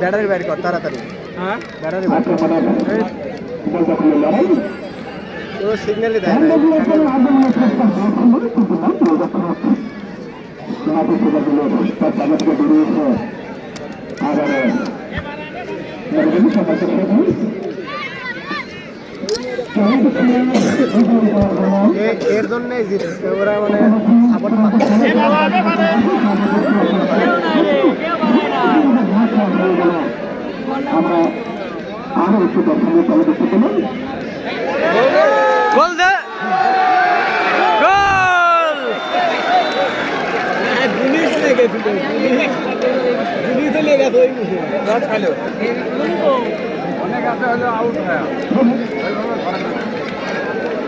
Battery বাইর কর তাড়াতাড়ি। হ্যাঁ? ব্যাটারি পুরো সিগন্যালই দেয় না এ- এর জন্যই জিতছে ওরা মানে সাপোর্ট পাচ্ছে। গোল দে। গোল! লাস্ট হওয়ার সময় হয়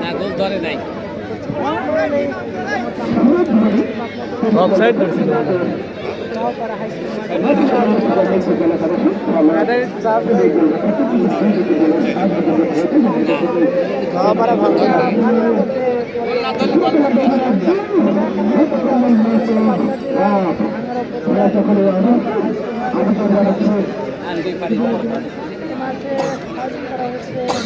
না গোল ধরে নাই অফসাইড ধরছিল ব্যাটারি চাপ খাওয়া পারা ভালো না আনতে পারি